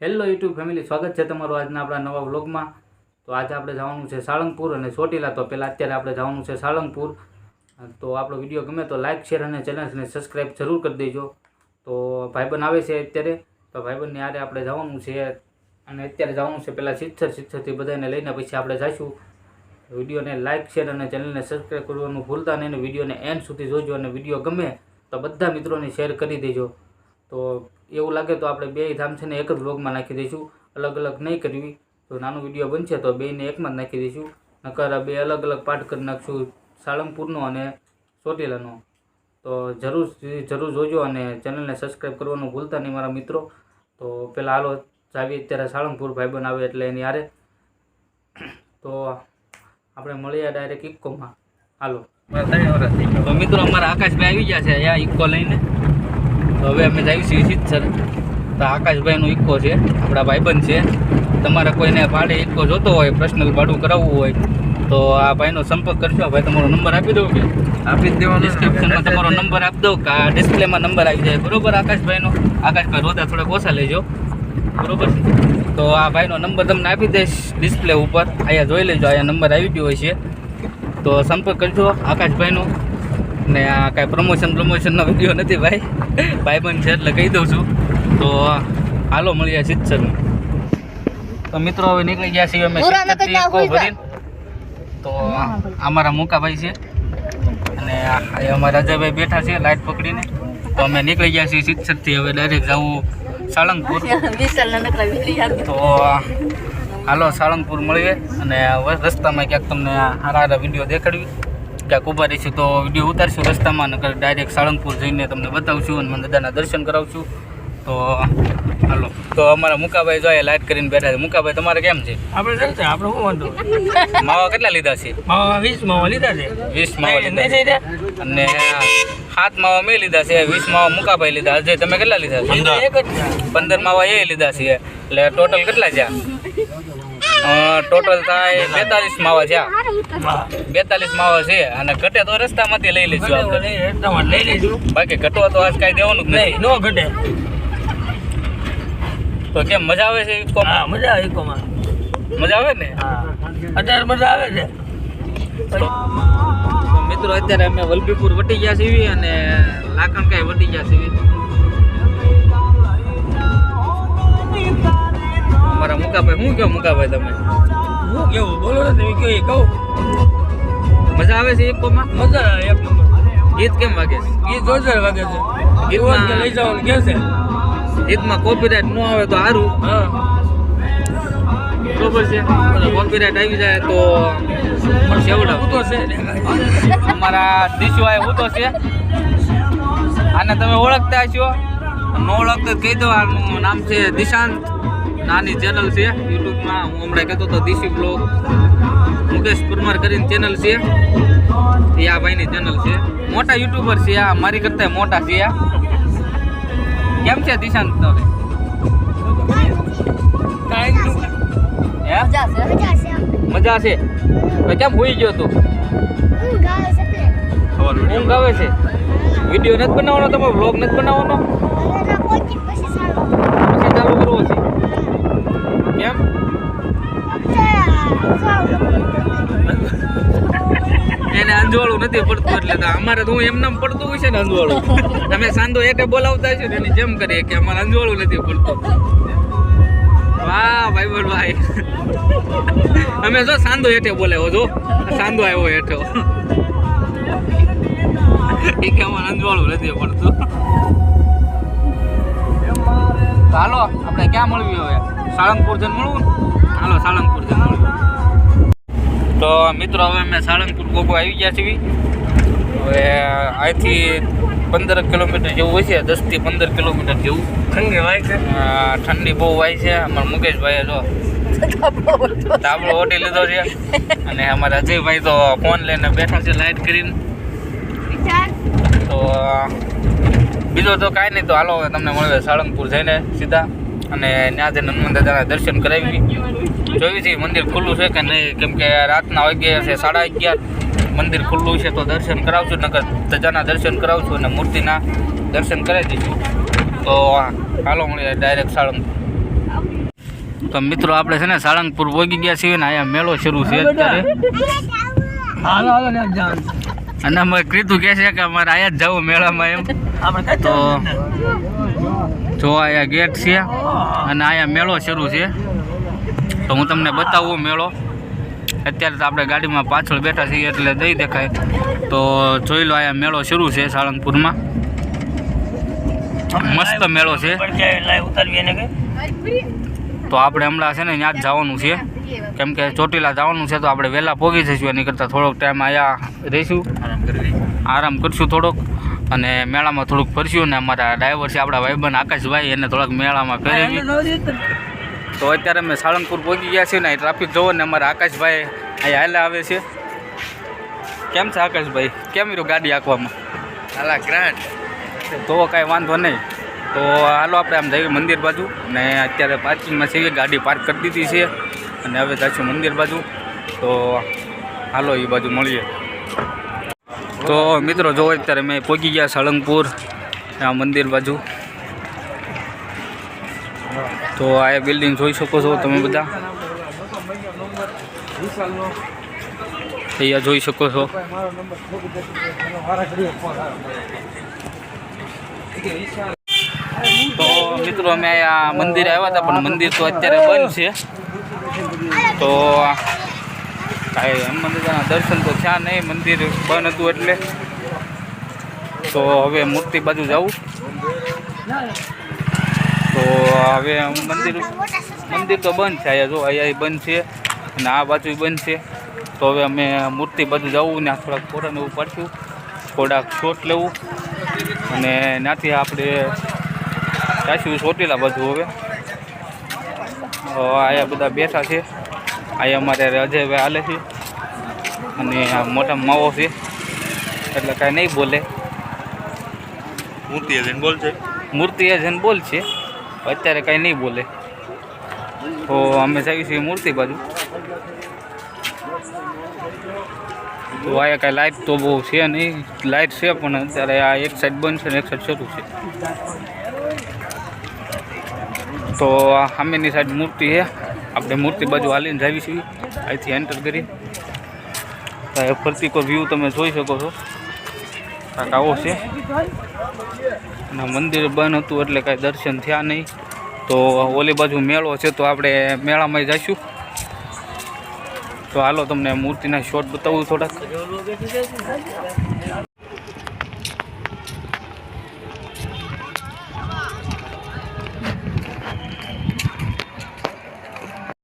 Hello YouTube family સ્વાગત છે તમારું આજના આપણા નવા વ્લોગમાં. તો આજે આપણે જવાનું છે સાળંગપુર અને ચોટીલા. તો પહેલાં અત્યારે આપણે જવાનું છે સાળંગપુર. તો આપણો વીડિયો ગમે તો લાઇક શેર અને ચેનલને સબસ્ક્રાઈબ જરૂર કરી દેજો. તો ભાઈબંધ આવે છે અત્યારે. તો ભાઈબંધની આરે આપણે જવાનું છે. અને અત્યારે જવાનું છે પહેલાં શિક્ષર શિક્ષરથી બધાને લઈને પછી આપણે જઈશું વિડીયોને લાઇક શેર અને ચેનલને સબસ્ક્રાઈબ કરવાનું ભૂલતા નહીં અને વિડીયોને એન્ડ સુધી જોજો અને વીડિયો ગમે તો બધા મિત્રોને શેર કરી દેજો. તો એવું લાગે તો આપણે બે ધામ છે ને એક જ વ્લોગમાં નાખી દઈશું. અલગ અલગ નહીં કરવી. તો નાનો વીડિયો બનશે તો બેને એકમાં જ નાખી દઈશું. નકર બે અલગ અલગ પાઠ કરી નાખશું. સાળંગપુરનો અને ચોટીલાનો. તો જરૂર જરૂર જોજો અને ચેનલને સબસ્ક્રાઈબ કરવાનું ભૂલતા નહીં મારા મિત્રો. તો પહેલાં હાલો જાવી અત્યારે સાળંગપુર ભાઈબંધ આવે એટલે એની આરે તો આપણે મળીએ ડાયરેક્ટ ઇક્કોમાં હાલો. તો મિત્રો અમારા આકાશભાઈ આવી ગયા છે. આ ઇક્કો લઈને. તો હવે અમે જઈએ છીએ સિત્સર તો આકાશભાઈનો ઇક્કો છે આપણા ભાઈબંધ છે. તમારે કોઈને ભાડે ઇક્કો જોતો હોય પર્સનલ ભાડું કરાવવું હોય તો આ ભાઈનો સંપર્ક કરશો ભાઈ તમારો નંબર આપી દઉં કે? આપી દેવાનો ડિસ્ક્રિપ્શનમાં તમારો નંબર આપી દઉં કે આ ડિસ્પ્લેમાં નંબર આવી જાય. બરોબર આકાશભાઈનો? આકાશભાઈ રોદા થોડાક ઓછા લેજો બરોબર? તો આ ભાઈનો નંબર તમને આપી દઈશ ડિસ્પ્લે ઉપર. અહીંયા જોઈ લેજો અહીંયા નંબર આવી ગયો હોય છે. તો સંપર્ક કરજો આકાશભાઈનો. ને આ કાંઈ પ્રમોશન પ્રમોશનનો વીડિયો નથી ભાઈ. ભાઈબંધ છે એટલે કહી દઉં છું. તો હાલો મળીએ સિત્સરમાં તો મિત્રો હવે નીકળી ગયા છીએ અમે ભરીને. તો અમારા મુકાભાઈ છે. અને અમારા રાજાભાઈ બેઠા છે લાઈટ પકડીને. તો અમે નીકળી ગયા છીએ સિત્સરથી હવે ડાયરેક્ટ જવું સાળંગપુર. તો હાલો સાળંગપુર મળીએ. અને રસ્તામાં ક્યાંક તમને સારા સારા વીડિયો દેખાડવી. ક્યાંક ઊભા રહીશું તો વીડિયો ઉતારશું રસ્તામાં નકર ડાયરેક્ટ સાળંગપુર જઈને તમને બતાવશું અને મને દાદાના દર્શન કરાવશું. તો હાલો. તો અમારા મુકાભાઈ જોઈએ લાઈટ કરીને બેઠા છે. મુકાભાઈ તમારે કેમ છે? આપણે ચાલશે આપણે શું વાંધો? માવા કેટલા લીધા છે? માવા વીસ માવા લીધા છે. વીસ માવા લીધા છે. અને સાત માવા મેં લીધા છે વીસ માવા મુકાભાઈ લીધા. અજય તમે કેટલા લીધા છે. પંદર. માવા એ લીધા છે. એટલે ટોટલ કેટલા છે? ટોટલ થાય બેતાલીસ માવા છે. બેતાલીસ માવા છે. અને ઘટે તો રસ્તામાંથી લઈ લેજો આપણે. લઈ લેજો. લઈશું બાકી ઘટવા તો આજ કાંઈ દેવાનું નહીં ન ઘટે. તો કેમ મજા આવે છે ઇફકોમાં? મજા આવે ઇકોમાં મજા આવે ને? અત્યારે મજા આવે છે. તો મિત્રો અત્યારે અમે વલભીપુર વટી ગયા છીએ અને લાખણકાઈ વટી ગયા છીએ. મુકાભાઈ શું કહો મુકાભાઈ તમે? હું કેવું? બોલો ને તમે કયો કહો. મજા આવે છે ઇફકોમાં મજા આવે એક નંબર. ગીત કેમ વાગે છે? ગીત જોરદાર વાગે છે. ગીત લઈ જવાનું કે છે? ગીતમાં કોપીરાઇટ ન આવે તો સારું હા. બરોબર છે. કોપીરાઇટ આવી જાય તો સેવડા ઉતો છે. અમારા દિશુભાઈ ઉતો છે. આને તમે ઓળખતા છો ન ઓળખતા કહી દો આનું નામ છે દિશાંત નાની ચેનલ છે. યુટ્યુબમાં હું હમણાં કહેતો હતો દિશી બ્લોગ મુકેશ પરમાર કરીને ચેનલ છે. એ આ ભાઈની ચેનલ છે. મોટા યુટ્યુબર છે આ, મારી કરતાં મોટા છે આ. કેમ છે દિશાંત તમે? મજા છે? કેમ હોઈ ગયો તું? ઊંઘ આવે છે? વીડિયો નથી બનાવવાનો તમે વ્લોગ નથી બનાવવાનો? પછી ચાલુ કરવો છે. એને અંજવાળું નથી પડતું એટલે અમારે તો હું એમને પડતું હોય છે ને અંજવાળું. તમે સાંધો એટલે બોલાવતા છે એની જેમ કરીએ કે અમારે અંજવાળું નથી પડતું. વાહ અમે જો સાંધો હેઠે બોલાવ્યો જો સાંધો આવ્યો હેઠો. એ કે અમારે અંજવાળું નથી પડતું. હાલો, આપણે ક્યાં મળવી હવે? સાળંગપુર જઈને મળવું? હાલો, સાળંગપુર મળવું તો મિત્રો હવે અમે સાળંગપુર ગોગો આવી ગયા છીએ. હવે અહીંથી પંદર કિલોમીટર જેવું હશે દસથી પંદર કિલોમીટર જેવું. ઠંડી વાય છે? ઠંડી બહુ વાય છે. અમારા મુકેશભાઈએ જો તાબડો ઓટી લીધો છે. અને અમારા અજયભાઈ તો ફોન લઈને બેઠા છે લાઇટ કરીને. તો બીજો તો કાંઈ નહીં તો હાલો હવે તમને મળે સાળંગપુર જઈને સીધા. અને ત્યાં જઈને હનુમાન દાદાના દર્શન કરાવી જોયું છે મંદિર ખુલ્લું છે કે નહીં? કેમ કે રાતના વાગ્યા છે સાડા અગિયાર. મંદિર ખુલ્લું છે તો દર્શન કરાવજો નગર ધજાના દર્શન કરાવશું અને મૂર્તિના દર્શન કરાવી દઈશું. તો હાલો મળીએ ડાયરેક્ટ સાળંગપુર તો મિત્રો આપણે છે ને સાળંગપુર પહોંચી ગયા છીએ ને અહીંયા મેળો શરૂ છે અત્યારે. હાલો હાલો ને અને અમે કીધું કે છે કે અમારે અહીંયા જ જવું મેળામાં એમ. તો જો અહીંયા ગેટ છે અને અહીંયા મેળો શરૂ છે. તો હું તમને બતાવું મેળો. અત્યારે તો આપણે ગાડીમાં પાછળ બેઠા છીએ એટલે દઈ દેખાય. તો જોઈ લો અહીંયા મેળો શરૂ છે સાળંગપુરમાં. મસ્ત મેળો છે. તો આપણે હમણાં છે ને ત્યાં જ જવાનું છે. કેમ કે ચોટીલા જવાનું છે તો આપણે વહેલા પહોંચી જઈશું. એની કરતાં થોડોક ટાઈમ અહીંયા રહીશું. આરામ કરશું થોડોક. અને મેળામાં થોડુંક ફરશું ને અમારા ડ્રાઈવર છે આપણા ભાઈબંધ આકાશભાઈ એને થોડાક મેળામાં ફેરવી તો અત્યારે અમે સાળંગપુર પહોંચી ગયા છીએ ને ટ્રાફિક જોવો ને અમારા આકાશભાઈ અહીંયા હાલે આવે છે. કેમ છે આકાશભાઈ? કેમ રહ્યું ગાડી આંકવામાં હાલા ગ્રાન્ડ તો કાંઈ વાંધો નહીં. તો હાલો આપણે આમ જઈએ મંદિર બાજુ ને અત્યારે પાર્કિંગમાં છીએ ગાડી પાર્ક કરી દીધી છે અને હવે જઈશું મંદિર બાજુ. તો હાલો એ બાજુ મળીએ. તો મિત્રો જો અત્યારે મેં પહોંચી ગયા સાળંગપુર આ મંદિર બાજુ. તો આ બિલ્ડિંગ જોઈ શકો છો તમે બધા. અહીંયા જોઈ શકો છો. તો મિત્રો અમે અહીંયા મંદિરે આવ્યા હતા, પણ મંદિર તો અત્યારે બંધ છે. તો કાંઈ હનુમાન દાદાના દર્શન તો થયા નહીં, મંદિર બંધ હતું એટલે. તો હવે મૂર્તિ બાજુ જવું તો હવે મંદિર મંદિર તો બંધ છે અહીંયા જો અહીંયા બંધ છે અને આ બાજુ બંધ છે. તો હવે અમે મૂર્તિ બધું જવું ને થોડાક ફોટાને એવું પાડશું. થોડાક શોટ લેવું. અને ત્યાંથી આપણે ચાશું ચોટીલા બાજુ હવે. અહીંયા બધા બેઠા છે. અહીંયા અમારે અજયભાઈ હાલે છે. અને આ મોટા માવો છે. એટલે કાંઈ નહીં બોલે. મૂર્તિ જઈને બોલશે? મૂર્તિ એ જઈને બોલ છે અત્યારે કાંઈ નહીં બોલે. તો અમે જઈએ છીએ મૂર્તિ બાજુ. તો અહીંયા કાંઈ લાઇટ તો બહુ છે નહીં. લાઇટ છે પણ અત્યારે આ એક સાઈડ બંધ છે ને એક સાઈડ શરૂ છે. તો આ સામેની સાઈડ મૂર્તિ છે. આપણે મૂર્તિ બાજુ હાલીને જાવી છીએ. અહીંથી એન્ટર કરી. ફરતી કોઈ વ્યૂ તમે જોઈ શકો છો. કાંઈક આવો છે. અને મંદિર બંધ હતું એટલે કાંઈ દર્શન થયા નહીં. તો ઓલી બાજુ મેળો છે તો આપણે મેળામાં જઈશું તો હાલો તમને મૂર્તિના શોટ બતાવું થોડાક.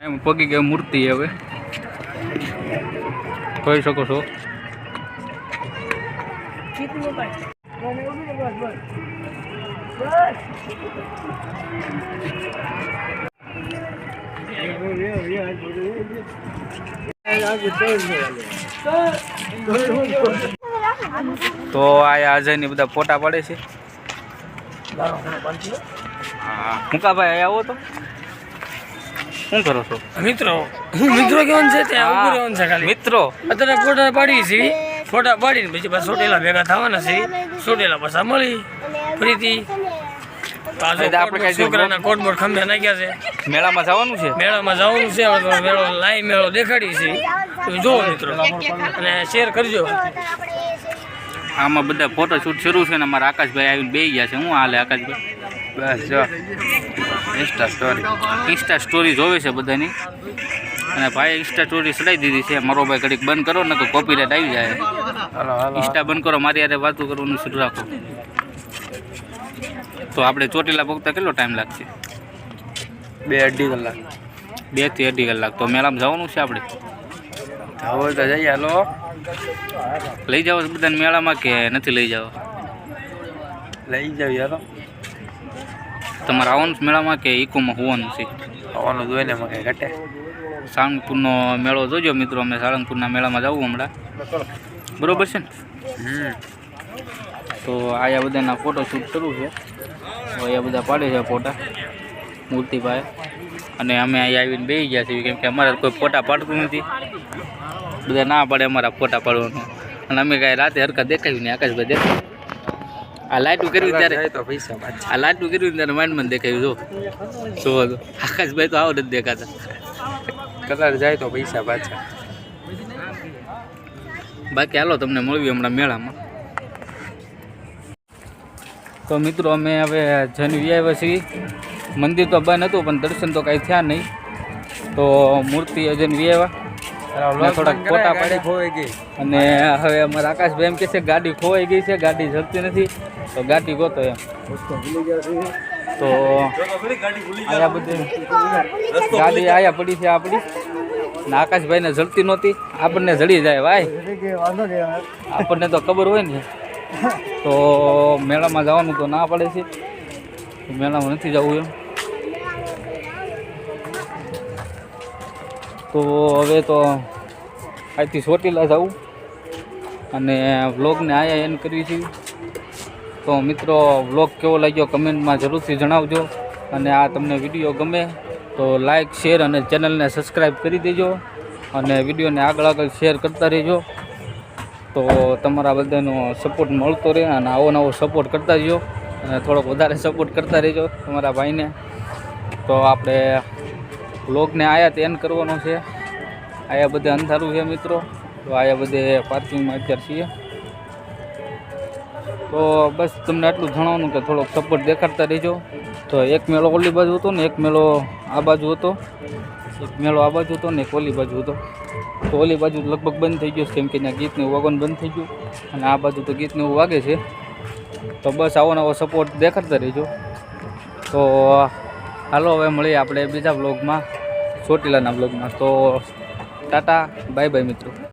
એમ પગી ગઈ મૂર્તિ હવે. જોઈ શકો છો. તો આ અજયની બધા ફોટા પડે છે. મુકાભાઈ આવો તો. શું કરો છો? મિત્રો હું મિત્રો કેવાનું છે? ત્યાં ઉભું રહેવાનું છે ખાલી. મિત્રો. અત્યારે ફોટા પાડી છે. ફોટા પાડીને પછી પાછા સોટેલા ભેગા થવાના છે. સોટેલા પાછા મળી. ફરીથી. છોકરાના કોટબોટ ખંભે નાખ્યા છે. મેળામાં જવાનું છે? મેળામાં જવાનું છે. મેળો લાઈવ મેળો દેખાડી છે. તમે જોવો મિત્રો. અને શેર કરજો. આમાં બધા ફોટોશૂટ શરૂ છે ને અમારા આકાશભાઈ આવીને બે ગયા છે. હું હાલે આકાશભાઈ? બસ જો. ઇન્સ્ટા સ્ટોરી ઇન્સ્ટા સ્ટોરી જોવે છે બધાની. અને ભાઈ ઇન્સ્ટા સ્ટોરી ચડાવી દીધી છે. મારો ભાઈ ઘડીક બંધ કરો ને તો કોપીરાઇટ આવી જાય. ઇન્સ્ટા બંધ કરો મારી યારે વાતું કરવાનું શરૂ રાખો. તો આપણે ચોટીલા પગતા કેટલો ટાઈમ લાગશે? બે અઢી કલાક. બેથી અઢી કલાક. તો મેળામાં જવાનું છે આપણે? તો જઈએ હાલો. લઈ જાઓ બધાને મેળામાં કે નથી લઈ જાઓ? લઈ જાવ યાર તમારે આવવાનું મેળામાં કે ઈકોમાં હોવાનું છે? આવવાનું જોઈને એમાં કઈ ઘટે. સાળંગપુરનો મેળો જોજો મિત્રો અમે સાળંગપુરના મેળામાં જવું હમણાં. બરોબર છે ને? હમ. તો આયા બધાના ફોટો શૂટ કરવું છે. અહીંયા બધા પાડે છે ફોટા મૂર્તિભાઈ. અને અમે અહીંયા આવીને બેસી ગયા છીએ કેમ કે અમારે કોઈ ફોટા પાડતું નથી. બધા ના પાડે અમારા ફોટા પાડવાનું. અને અમે કાંઈ રાતે હરકા દેખાયું નહીં આકાશભાઈ દેખાય. આ લાઈટું કર્યું ત્યારે આ લાઈટું કર્યું ત્યારે માંડ મને દેખાયું જો. જો આકાશભાઈ તો આવો નથી દેખાતા. કલર જાય તો પૈસા પાછા. બાકી હાલો તમને મળવી હમણાં મેળામાં. તો મિત્રો અમે હવે જન આવ્યા છીએ. મંદિર તો બંધ હતું પણ દર્શન તો કાંઈ થયા નહીં. તો મૂર્તિ જઈને આવ્યા. થોડાક ફોટા પાડી ખોવાઈ ગઈ. અને હવે અમારા આકાશભાઈ એમ કે છે ગાડી ખોવાઈ ગઈ છે ગાડી ઝડપતી નથી. તો ગાડી ગોતો એમ. તો આયા બધી ગાડી આયા પડી છે આપણી. ને આકાશભાઈને જડતી નહોતી. આપણને જડી જાય ભાઈ. આપણને તો ખબર હોય ને. તો મેળામાં જવાનું તો ના પડે છે. મેળામાં નથી જવું એમ. તો હવે તો અહીંથી ચોટીલા જવું અને વ્લોગને આયા એન કરવી છે. તો મિત્રો વ્લોગ કેવો લાગ્યો કમેન્ટમાં જરૂરથી જણાવજો. અને આ તમને વીડિયો ગમે તો લાઇક શેર અને ચેનલને સબસ્ક્રાઈબ કરી દેજો. અને વિડીયોને આગળ આગળ શેર કરતા રહેજો. તો તમારા બધાનો સપોર્ટ મળતો રહે અને આવો નવો સપોર્ટ કરતા રહેજો અને થોડોક વધારે સપોર્ટ કરતા રહેજો તમારા ભાઈને. તો આપણે વ્લોગને આયા એન્ડ કરવાનો છે. આયા બધે અંધારું છે મિત્રો. તો આયા બધે પાર્કિંગમાં અત્યારે છીએ. તો બસ તમને આટલું જણાવવાનું કે થોડોક સપોર્ટ દેખાડતા રહેજો. તો એક મેળો ઓલી બાજુ હતો ને એક મેળો આ બાજુ હતો. એક મેળો આ બાજુ હતો ને એક ઓલી બાજુ હતો. તો ઓલી બાજુ લગભગ બંધ થઈ ગયો છે કેમ કે ત્યાં ગીતનું વાગવાનું બંધ થઈ ગયું. અને આ બાજુ તો ગીતને એવું વાગે છે. તો બસ આવો નવો સપોર્ટ દેખાડતા રહેજો. તો હાલો હવે મળીએ આપણે બીજા બ્લોગમાં ચોટીલાના બ્લોગમાં તો ટાટા બાય બાય મિત્રો.